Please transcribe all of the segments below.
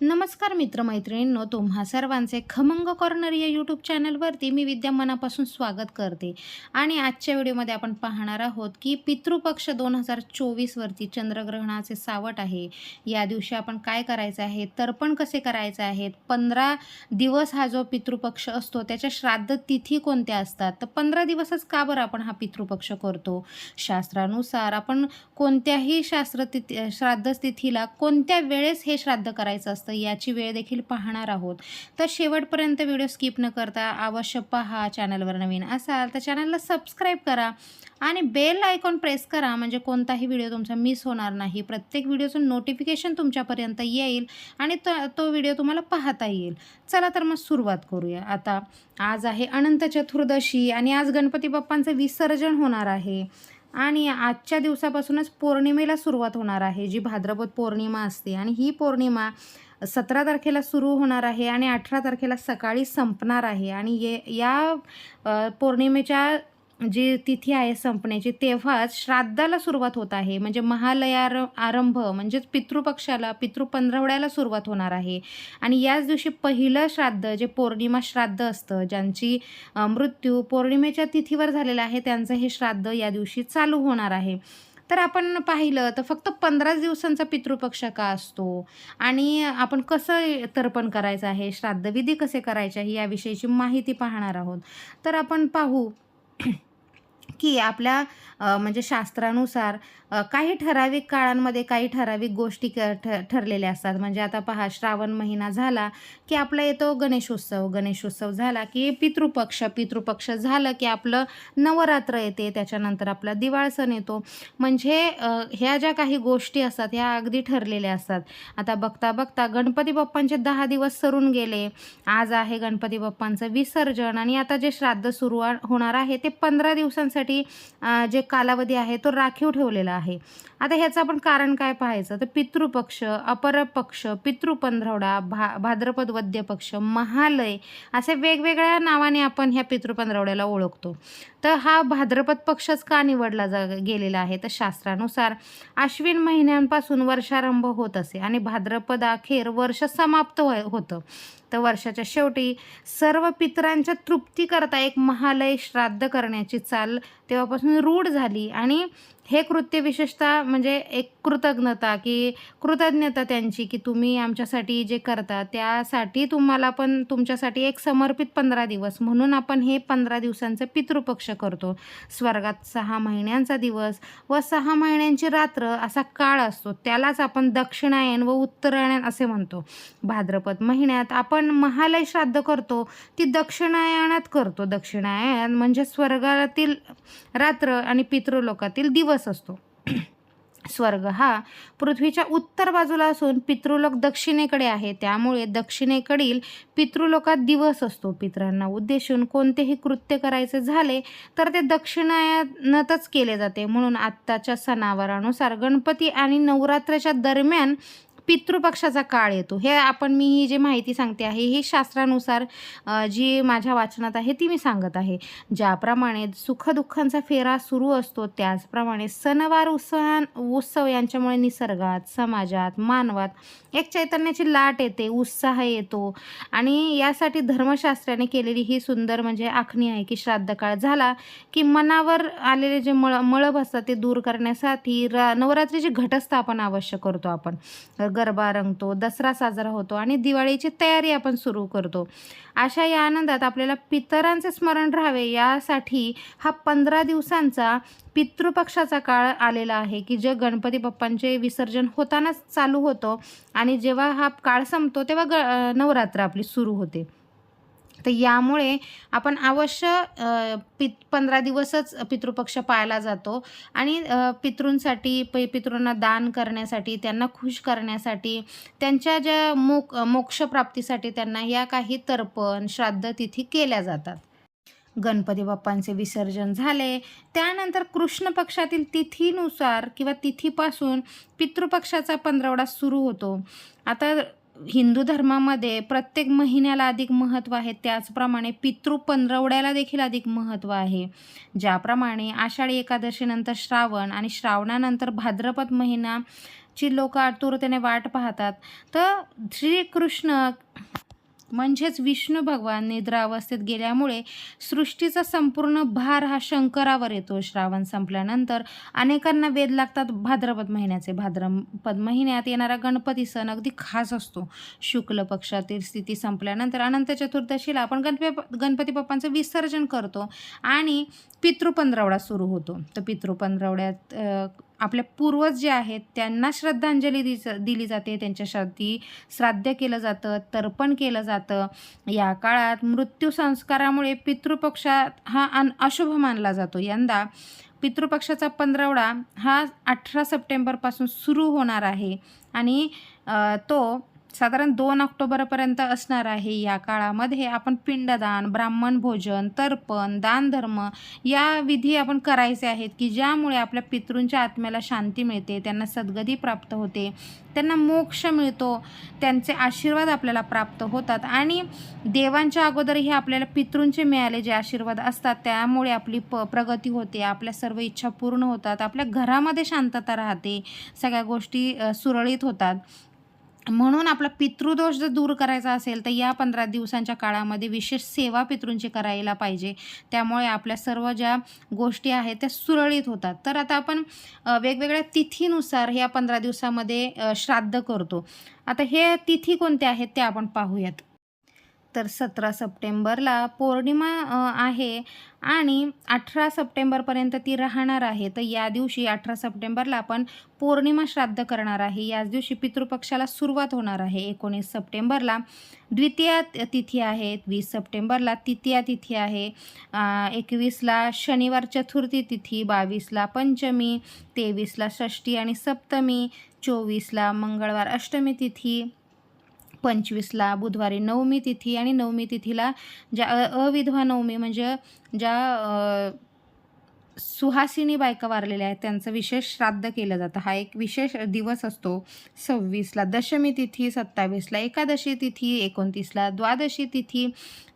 नमस्कार मित्रमैत्रिणींनो तुम्हा सर्वांचे खमंग कॉर्नर या यूट्यूब चॅनलवरती मी विद्या मनापासून स्वागत करते. आणि आजच्या व्हिडिओमध्ये आपण पाहणार आहोत की पितृपक्ष दोन हजार चोवीसवरती चंद्रग्रहणाचे सावट आहे. या दिवशी आपण काय करायचं आहे? तर्पण कसे करायचे आहेत? पंधरा दिवस हा जो पितृपक्ष असतो त्याच्या श्राद्ध तिथी कोणत्या असतात? तर पंधरा दिवसच का बरं आपण हा पितृपक्ष करतो? शास्त्रानुसार आपण कोणत्याही शास्त्र तिथी श्राद्ध तिथीला कोणत्या वेळेस हे श्राद्ध करायचं असतं? याची वेळ देखील पाहणार आहोत. तर शेवटपर्यंत व्हिडिओ स्किप न करता अवश्य पहा चॅनलवर नवीन असाल तर चॅनलला सबस्क्राईब करा आणि बेल आयकॉन प्रेस करा म्हणजे कोणताही व्हिडिओ तुमचा मिस होणार नाही. प्रत्येक व्हिडिओचं नोटिफिकेशन तुमच्यापर्यंत येईल आणि तो तो व्हिडिओ तुम्हाला पाहता येईल. चला तर मग सुरुवात करूया. आता आज आहे अनंत चतुर्दशी आणि आज गणपती बाप्पांचं विसर्जन होणार आहे. आणि आजच्या दिवसापासूनच पौर्णिमेला सुरुवात होणार आहे जी भाद्रपद पौर्णिमा असते. आणि ही पौर्णिमा सतरा तारखेला सुरू होणार आहे आणि अठरा तारखेला सकाळी संपणार आहे. आणि ये या पौर्णिमेच्या जी तिथी आहे संपण्याची तेव्हाच श्राद्धाला सुरुवात होत आहे. म्हणजे महालयार आरंभ म्हणजेच पितृपक्षाला पितृपंधरवड्याला सुरुवात होणार आहे. आणि याच दिवशी पहिलं श्राद्ध जे पौर्णिमा श्राद्ध असतं ज्यांची मृत्यू पौर्णिमेच्या तिथीवर झालेला आहे त्यांचं हे श्राद्ध या दिवशी चालू होणार आहे. तर आपण पाहिलं तर फक्त पंधराच दिवसांचा पितृपक्ष का असतो? आणि आपण कसं तर्पण करायचं आहे? श्राद्धविधी कसे करायचे आहे? याविषयीची माहिती पाहणार आहोत. तर आपण पाहू. की आपल्या म्हणजे शास्त्रानुसार काही ठराविक काळांमध्ये काही ठराविक गोष्टी क ठ ठरलेल्या असतात. म्हणजे आता पहा श्रावण महिना झाला की आपला येतो गणेशोत्सव. गणेशोत्सव झाला की पितृपक्ष. पितृपक्ष झालं की आपलं नवरात्र येते. त्याच्यानंतर आपला दिवाळ सण येतो. म्हणजे ह्या ज्या काही गोष्टी असतात ह्या अगदी ठरलेल्या असतात. आता बघता बघता गणपती बाप्पांचे दहा दिवस सरून गेले. आज आहे गणपती बाप्पांचं विसर्जन आणि आता जे श्राद्ध सुरू होणार आहे ते पंधरा दिवसांसाठी अ, जे कालावधी आहे तो राखीव ठेवलेला आहे. आता ह्याचं आपण कारण काय पाहायचं? तर पितृपक्ष अपरपक्ष पितृपंधरवडा भा भाद्रपद वद्य पक्ष महालय असे वेगवेगळ्या नावाने आपण ह्या पितृपंधरवड्याला ओळखतो. तर हा भाद्रपद पक्षच का निवडला जा गेलेला आहे? तर शास्त्रानुसार आश्विन महिन्यांपासून वर्षारंभ होत असे आणि भाद्रपद अखेर वर्ष समाप्त होतं. तर वर्षाच्या शेवटी सर्व पितरांच्या तृप्तीकरता एक महालय श्राद्ध करण्याची चाल तेव्हापासून रूढ झाली. आणि हे कृत्य विशेषतः म्हणजे एक कृतज्ञता की कृतज्ञता त्यांची की तुम्ही आमच्यासाठी जे करता त्यासाठी तुम्हाला पण तुमच्यासाठी एक समर्पित पंधरा दिवस. म्हणून आपण हे पंधरा दिवसांचं पितृपक्ष करतो. स्वर्गात सहा महिन्यांचा दिवस व सहा महिन्यांची रात्र असा काळ असतो. त्यालाच आपण दक्षिणायन व उत्तरायण असे म्हणतो. भाद्रपद महिन्यात आपण आपण महालय श्राद्ध करतो ती दक्षिणायनात करतो. दक्षिणायन म्हणजे स्वर्गातील रात्र आणि पितृलोकातील दिवस असतो. स्वर्ग हा पृथ्वीच्या उत्तर बाजूला असून पितृलोक दक्षिणेकडे आहे. त्यामुळे दक्षिणेकडील पितृलोकात दिवस असतो. पितरांना उद्देशून कोणतेही कृत्य करायचे झाले तर ते दक्षिणायनातच केले जाते. म्हणून आत्ताच्या सणावारानुसार गणपती आणि नवरात्राच्या दरम्यान पितृपक्षाचा काळ येतो. हे आपण मी ही जी माहिती सांगते आहे ही शास्त्रानुसार जी माझ्या वाचनात आहे ती मी सांगत आहे. ज्याप्रमाणे सुखदुःखांचा फेरा सुरू असतो त्याचप्रमाणे सणवार उत्सवां उत्सव यांच्यामुळे निसर्गात समाजात मानवात एक चैतन्याची लाट येते उत्साह येतो. आणि यासाठी धर्मशास्त्राने केलेली ही सुंदर म्हणजे आखणी आहे की श्राद्ध काळ झाला की मनावर आलेले जे मळ मळब असतात ते दूर करण्यासाठी र नवरात्रीची घटस्थापन आवश्यक करतो आपण. गरबा रंगतो दसरा साजरा होतो आणि दिवाळीची तयारी आपण सुरू करतो. अशा या आनंदात आपल्याला पितरांचे स्मरण राहावे यासाठी हा पंधरा दिवसांचा पितृपक्षाचा काळ आलेला आहे की जे गणपती बाप्पांचे विसर्जन होतानाच चालू होतं आणि जेव्हा हा काळ संपतो तेव्हा ग नवरात्र आपली सुरू होते. तर यामुळे आपण अवश्य पित पंधरा दिवसच पितृपक्ष पाळला जातो. आणि पितृंसाठी पै पितृंना दान करण्यासाठी त्यांना खुश करण्यासाठी त्यांच्या ज्या मोक मोक्षप्राप्तीसाठी त्यांना या काही तर्पण श्राद्ध तिथी केल्या जातात. गणपती बाप्पांचे विसर्जन झाले. त्यानंतर कृष्ण पक्षातील तिथीनुसार किंवा तिथीपासून पितृपक्षाचा पंधरवडा सुरू होतो. आता हिंदू धर्मामध्ये प्रत्येक महिन्याला अधिक महत्त्व आहे. त्याचप्रमाणे पितृ पंधरवड्याला देखील अधिक महत्त्व आहे. ज्याप्रमाणे आषाढी एकादशीनंतर श्रावण आणि श्रावणानंतर भाद्रपद महिनाची लोक आतुरतेने वाट पाहतात. तर श्रीकृष्ण म्हणजेच विष्णू भगवान निद्रावस्थेत गेल्यामुळे सृष्टीचा संपूर्ण भार हा शंकरावर येतो. श्रावण संपल्यानंतर अनेकांना वेध लागतात. भाद्रपद महिन्याचे भाद्रपद महिन्यात येणारा गणपती सण अगदी खास असतो. शुक्ल पक्षातील स्थिती संपल्यानंतर अनंत चतुर्दशीला आपण गणपती गणपती बाप्पांचं विसर्जन करतो आणि पितृपंधरवडा सुरू होतो. तर पितृपंधरवड्यात आपल्या आपले पूर्वज जे आहेत त्यांना श्रद्धांजली दि दिली जाते. त्यांच्या श्रद्धी श्राद्ध केलं जातं तर्पण केलं जातं. या काळात मृत्यू संस्कारामुळे पितृपक्षात हा अन अशुभ मानला जातो. यंदा पितृपक्षाचा पंधरवडा हा अठरा सप्टेंबरपासून सुरू होणार आहे. आणि तो साधारण दोन ऑक्टोबरपर्यंत असणार आहे या काळामध्ये. आपण पिंडदान ब्राह्मण भोजन तर्पण दानधर्म या विधी आपण करायचे आहेत की ज्यामुळे आपल्या पितृंच्या आत्म्याला शांती मिळते त्यांना सद्गती प्राप्त होते त्यांना मोक्ष मिळतो त्यांचे आशीर्वाद आपल्याला प्राप्त होतात आणि देवांच्या अगोदरही आपल्याला पितृंचे मिळाले जे आशीर्वाद असतात त्यामुळे आपली प प्रगती होते आपल्या सर्व इच्छा पूर्ण होतात आपल्या घरामध्ये शांतता राहते सगळ्या गोष्टी सुरळीत होतात. म्हणून आपला पितृदोष जर दूर करायचा असेल तर या पंधरा दिवसांच्या काळामध्ये विशेष सेवा पितृंची करायला पाहिजे. त्यामुळे आपल्या सर्व ज्या गोष्टी आहेत त्या सुरळीत होतात. तर आता आपण वेगवेगळ्या तिथीनुसार ह्या पंधरा दिवसामध्ये श्राद्ध करतो. आता हे तिथी कोणत्या आहेत ते आपण पाहूयात. तर सतरा सप्टेंबरला पौर्णिमा आहे आणि अठरा सप्टेंबरपर्यंत ती राहणार आहे. तर या दिवशी अठरा सप्टेंबरला आपण पौर्णिमा श्राद्ध करणार आहे. याच दिवशी पितृपक्षाला सुरुवात होणार आहे. एकोणीस सप्टेंबरला द्वितीया तिथी आहे. वीस सप्टेंबरला तृतीया तिथी आहे. एकवीसला शनिवार चतुर्थी तिथी बावीसला पंचमी तेवीसला षष्ठी आणि सप्तमी चोवीसला मंगळवार अष्टमी तिथी पंचवीसला बुधवारी नवमी तिथी आणि नवमी तिथीला ज्या अविधवा नवमी म्हणजे ज्या सुहासिनी बायका वारलेल्या आहेत त्यांचं विशेष श्राद्ध केलं जातं. हा एक विशेष दिवस असतो सव्वीसला. दशमी तिथी सत्तावीसला. एकादशी तिथी एकोणतीसला. द्वादशी तिथी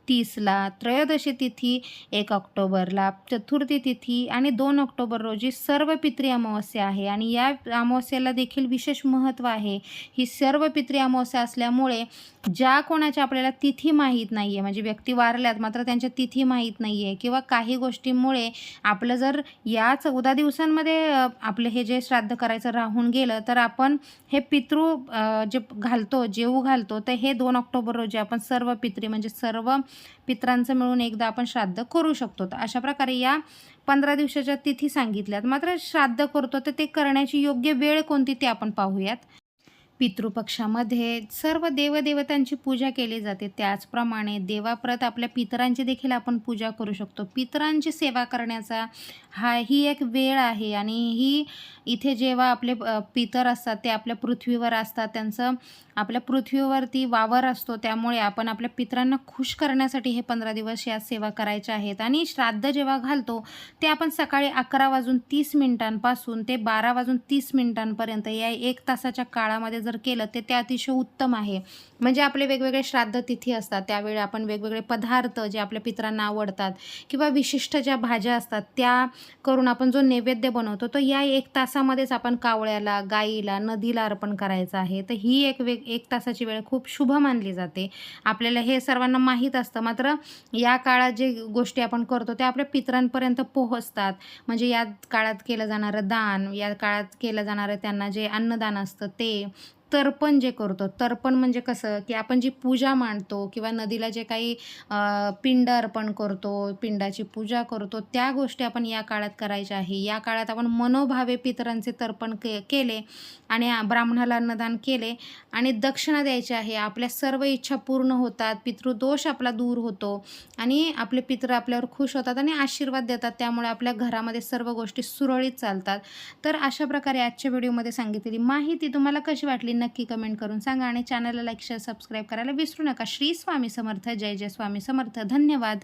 तीसला त्रयोदशी तिथी एक ऑक्टोबरला चतुर्थी तिथी आणि दोन ऑक्टोबर रोजी सर्व पितृ अमावस्या आहे. आणि या अमावस्येला देखील विशेष महत्त्व आहे. ही सर्व पितृ अमावस्या असल्यामुळे ज्या कोणाच्या आपल्याला तिथी माहीत नाही आहे म्हणजे व्यक्ती वारल्यात मात्र त्यांच्या तिथी माहीत नाही आहे किंवा काही गोष्टींमुळे आपलं जर या चौदा दिवसांमध्ये आपलं हे जे श्राद्ध करायचं राहून गेलं तर आपण हे पितृ जे घालतो जेऊ घालतो तर हे दोन ऑक्टोबर रोजी आपण सर्व पितृ म्हणजे सर्व पित्रांचं मिळून एकदा आपण श्राद्ध करू शकतो. तर अशा प्रकारे या पंधरा दिवसाच्या तिथी सांगितल्यात. मात्र श्राद्ध करतो तर ते करण्याची योग्य वेळ कोणती ते आपण पाहूयात. पितृपक्षामध्ये सर्व देवदेवतांची पूजा केली जाते. त्याचप्रमाणे देवाप्रत आपल्या पितरांची देखील आपण पूजा करू शकतो. पितरांची सेवा करण्याचा हा ही एक वेळ आहे आणि ही इथे जेव्हा आपले पितर असतात ते आपल्या पृथ्वीवर असतात त्यांचं आपल्या पृथ्वीवरती वावर असतो त्यामुळे आपण आपल्या पितरांना खुश करण्यासाठी हे पंधरा दिवस या सेवा करायच्या आहेत. आणि श्राद्ध जेव्हा घालतो ते आपण सकाळी अकरा वाजून तीस मिनिटांपासून ते बारा वाजून तीस मिनिटांपर्यंत या एक तासाच्या काळामध्ये जर केलं ते ते अतिशय उत्तम आहे. म्हणजे आपले वेगवेगळे श्राद्ध तिथी असतात त्यावेळी आपण वेगवेगळे पदार्थ जे आपल्या पित्रांना आवडतात किंवा विशिष्ट ज्या भाज्या असतात त्या करून आपण जो नैवेद्य बनवतो तो या एक तासामध्येच आपण कावळ्याला गाईला नदीला अर्पण करायचं आहे. तर ही एक वेग एक तासाची वेळ खूप शुभ मानली जाते. आपल्याला हे सर्वांना माहीत असतं. मात्र या काळात जे गोष्टी आपण करतो त्या आपल्या पितरांपर्यंत पोहोचतात. म्हणजे या काळात केलं जाणारं दान या काळात केलं जाणारं त्यांना जे अन्नदान असतं ते तर्पण जे करतो तर्पण म्हणजे कसं की आपण जी पूजा मांडतो किंवा नदीला जे काही पिंड अर्पण करतो पिंडाची पूजा करतो त्या गोष्टी आपण या काळात करायच्या आहे. या काळात आपण मनोभावे पितरांचे तर्पण के केले आणि ब्राह्मणाला अन्नदान केले आणि दक्षिणा द्यायची आहे. आपल्या सर्व इच्छा पूर्ण होतात पितृदोष आपला दूर होतो आणि आपले पितर आपल्यावर खुश होतात आणि आशीर्वाद देतात. त्यामुळे आपल्या घरामध्ये सर्व गोष्टी सुरळीत चालतात. तर अशा प्रकारे आजच्या व्हिडिओमध्ये सांगितलेली माहिती तुम्हाला कशी वाटली? नक्की कमेंट करून सांगा आणि चॅनलला लाईक शेअर सबस्क्राईब करायला विसरू नका. श्री स्वामी समर्थ. जय जय स्वामी समर्थ. धन्यवाद.